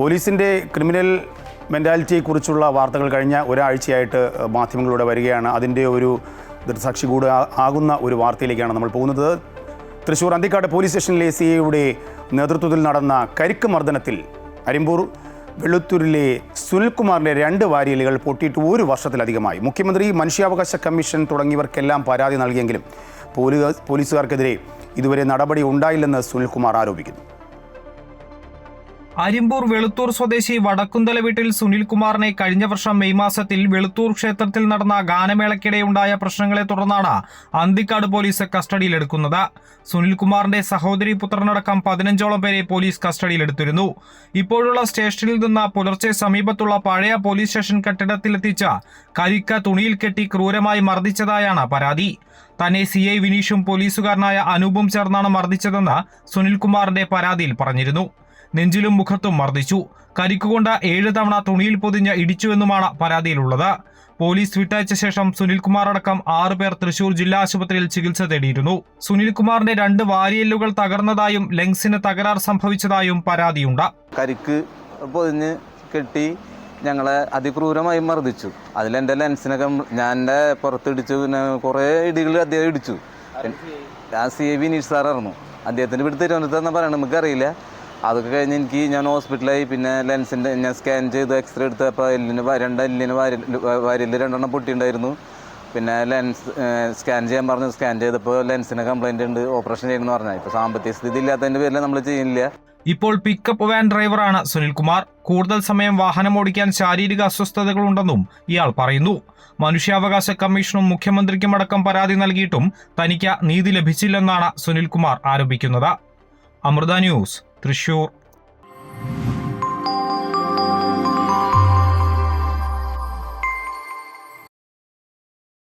പോലീസിന്റെ ക്രിമിനൽ മെന്റാലിറ്റിയെക്കുറിച്ചുള്ള വാർത്തകൾ കഴിഞ്ഞ ഒരാഴ്ചയായിട്ട് മാധ്യമങ്ങളിലൂടെ വരികയാണ്. അതിന്റെ ഒരു ദൃക്സാക്ഷി കൂടെ ആകുന്ന ഒരു വാർത്തയിലേക്കാണ് നമ്മൾ പോകുന്നത്. തൃശ്ശൂർ അന്തിക്കാട് പോലീസ് സ്റ്റേഷനിലെ സി ഐയുടെ നേതൃത്വത്തിൽ നടന്ന കരിക്ക് മർദ്ദനത്തിൽ അരിമ്പൂർ വെളുത്തൂരിലെ സുനിൽകുമാറിന്റെ രണ്ട് വാരിയലുകൾ പൊട്ടിയിട്ട് ഒരു വർഷത്തിലധികമായി. മുഖ്യമന്ത്രി മനുഷ്യാവകാശ കമ്മീഷൻ തുടങ്ങിയവർക്കെല്ലാം പരാതി നൽകിയെങ്കിലും പോലീസ് പോലീസുകാർക്കെതിരെ ഇതുവരെ നടപടി ഉണ്ടായില്ലെന്ന് സുനിൽകുമാർ ആരോപിക്കുന്നു. അരിമ്പൂർ വെളുത്തൂർ സ്വദേശി വടക്കുന്തല വീട്ടിൽ സുനിൽകുമാറിനെ കഴിഞ്ഞ വർഷം മെയ് മാസത്തിൽ വെളുത്തൂർ ക്ഷേത്രത്തിൽ നടന്ന ഗാനമേളയ്ക്കിടെയുണ്ടായ പ്രശ്നങ്ങളെ തുടർന്നാണ് അന്തിക്കാട് പോലീസ് കസ്റ്റഡിയിലെടുക്കുന്നത്. സുനിൽകുമാറിന്റെ സഹോദരി പുത്രനടക്കം പതിനഞ്ചോളം പേരെ പോലീസ് കസ്റ്റഡിയിലെടുത്തിരുന്നു. ഇപ്പോഴുള്ള സ്റ്റേഷനിൽ നിന്ന് പുലർച്ചെ സമീപത്തുള്ള പഴയ പോലീസ് സ്റ്റേഷൻ കെട്ടിടത്തിലെത്തിച്ച കരിക്ക തുണിയിൽ കെട്ടി ക്രൂരമായി മർദ്ദിച്ചതായാണ് പരാതി. തന്നെ സി ഐ വിനീഷും പോലീസുകാരനായ അനൂപും ചേർന്നാണ് മർദ്ദിച്ചതെന്ന് സുനിൽകുമാറിന്റെ പരാതിയിൽ പറഞ്ഞിരുന്നു. നെഞ്ചിലും മുഖത്തും മർദ്ദിച്ചു. കരിക്കുകൊണ്ട ഏഴ് തവണ തുണിയിൽ പൊതിഞ്ഞ് ഇടിച്ചുവെന്നുമാണ് പരാതിയിലുള്ളത്. പോലീസ് വിട്ടയച്ച ശേഷം സുനിൽകുമാർ അടക്കം ആറു പേർ തൃശൂർ ജില്ലാ ആശുപത്രിയിൽ ചികിത്സ തേടിയിരുന്നു. സുനിൽകുമാറിന്റെ രണ്ട് വാരിയല്ലുകൾ തകർന്നതായും ലെങ്സിന് തകരാർ സംഭവിച്ചതായും പരാതിയുണ്ട്. കരിക്ക് പൊതിഞ്ഞ് കെട്ടി ഞങ്ങളെ അതിക്രൂരമായി മർദ്ദിച്ചു. അതിലെന്റെ ലെൻസിനൊക്കെ ഞാൻ എന്റെ പുറത്തിടിച്ചു പിന്നെ കുറേ ഇടികൾ അദ്ദേഹം ഇടിച്ചു. ആ സി എ വിനീഷ് സാറായിരുന്നു. അദ്ദേഹത്തിന്റെ ഇവിടെ തിരുവനന്തപുരത്ത് പറയണം നമുക്കറിയില്ല അതൊക്കെ കഴിഞ്ഞ് എനിക്ക് ഞാൻ ഹോസ്പിറ്റലായി. പിന്നെ ലെൻസിന്റെ ഞാൻ സ്കാൻ ചെയ്ത് എക്സ്റേ എടുത്തപ്പോൾ എല്ലിന് രണ്ട് എല്ലിന് വാരിൽ രണ്ടെണ്ണം പൊട്ടിയിട്ടുണ്ടായിരുന്നു. പിന്നെ ലെൻസ് സ്കാൻ ചെയ്യാൻ പറഞ്ഞു. സ്കാൻ ചെയ്തപ്പോൾ ലെൻസിന് കംപ്ലൈന്റ് ഉണ്ട്. ഓപ്പറേഷൻ ചെയ്യണമെന്ന് പറഞ്ഞാൽ ഇപ്പോൾ സാമ്പത്തിക സ്ഥിതി ഇല്ലാത്തതിന്റെ പേരിൽ നമ്മൾ ചെയ്യുന്നില്ല. ഇപ്പോൾ പിക്കപ്പ് വാൻ ഡ്രൈവറാണ് സുനിൽകുമാർ. കൂടുതൽ സമയം വാഹനം ഓടിക്കാൻ ശാരീരിക അസ്വസ്ഥതകളുണ്ടെന്നും ഇയാൾ പറയുന്നു. മനുഷ്യാവകാശ കമ്മീഷനും മുഖ്യമന്ത്രിക്കും അടക്കം പരാതി നൽകിയിട്ടും തനിക്ക് നീതി ലഭിച്ചില്ലെന്നാണ് സുനിൽകുമാർ ആരോപിക്കുന്നത്. അമൃത ന്യൂസ്. തൃശൂർ